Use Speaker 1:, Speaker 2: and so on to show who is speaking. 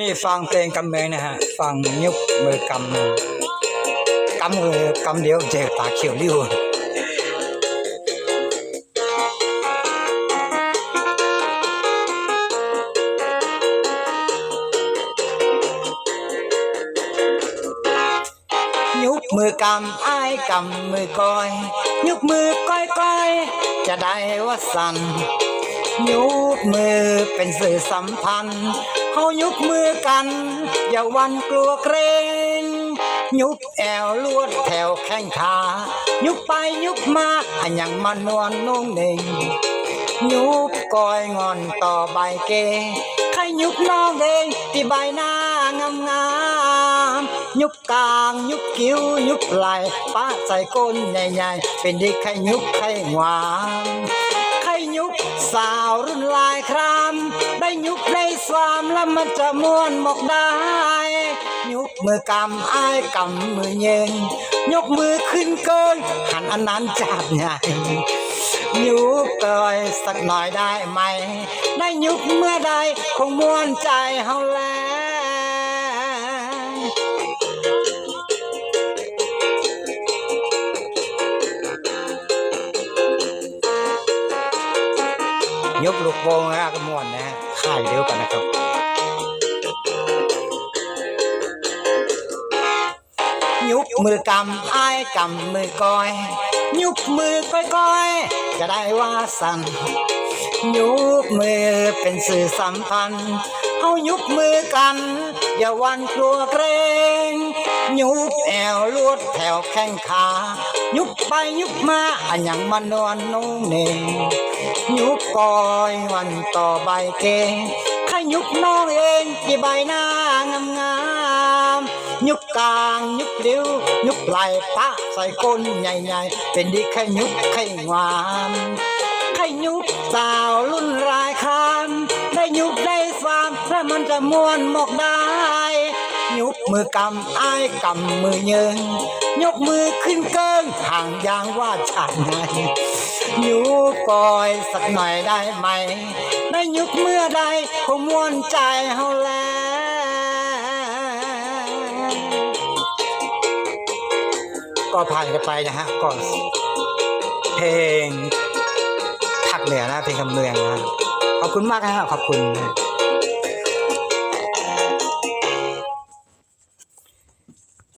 Speaker 1: นี่ฟังเพลงกำเมงนะฮะ ฟังยุกมือกำมือกำมือกำเดียวเจอตาเขียวริ้วยุกมือกำอ้ายกำมือก้อย ยุกมือก้อยก้อยจะได้ว่าสั่นยุกมือเป็นสื่อสัมพันธ์ เขายุกมือกัน อย่าวันกลัวเกรงยุกแอวลวดแถวแข้งขายุกไปยุกมาอันยังมันนวลนุ่งเน่งยุกกอยงอนต่อใบเกใครยุกน้องเองที่ใบหน้างามงามยุกกลางยุกคิ้วยุกไหลป้าใส่ก้นใหญ่ๆเป็นดีใครยุกใครหวานใครยุกสาวรุ่นลายครามได้ยุก ความแล้วมันจะม่วนหมกได้ยกมือกำอ้ายกำมือเย็นยกมือขึ้นเกินหันอันนั้นจับใหญ่ยุกเกยสักหน่อยได้ไหม ได้ยุกเมื่อใดคงม่วนใจเฮาแล้ว ยกลูกโป่งนะกมวนนะฮะค่ายเดียวกันนะครับยุบมือกำอ้ายกำมือก้อย ยุบมือก้อยก้อยจะได้ว่าสั่นยุบมือเป็นสื่อสัมพันธ์เฮายุบมือกัน อย่าวันกลัวเกรง ยุบแอวลวดแถวแข้งขา ยุบไปยุบมาอันยังมันนวลนุ่งเน่งยุบกอยวันต่อใบเกใครยุบน้องเองที่ใบหน้างามงามยุบกลางยุบเลี้ยวยุบไหลปะใส่ก้นใหญ่ๆ เป็นดีแค่ยุบแค่งามใครยุบสาวรุ่นรายคามได้ยุบได้ฟามถ้ามันจะม่วนหมกได้ ยุบมือกำอ้ายกำมือเยิงยกมือขึ้นเกินห่างยางว่าฉันไงยุบกอยสักหน่อยได้ไหมได้ยุบเมื่อใดคงม่วนใจเฮาแล้วก็ผ่านกันไปนะฮะก็เพลงทักเหนือนะเพลงคำเมืองนะขอบคุณมากนะฮะขอบคุณ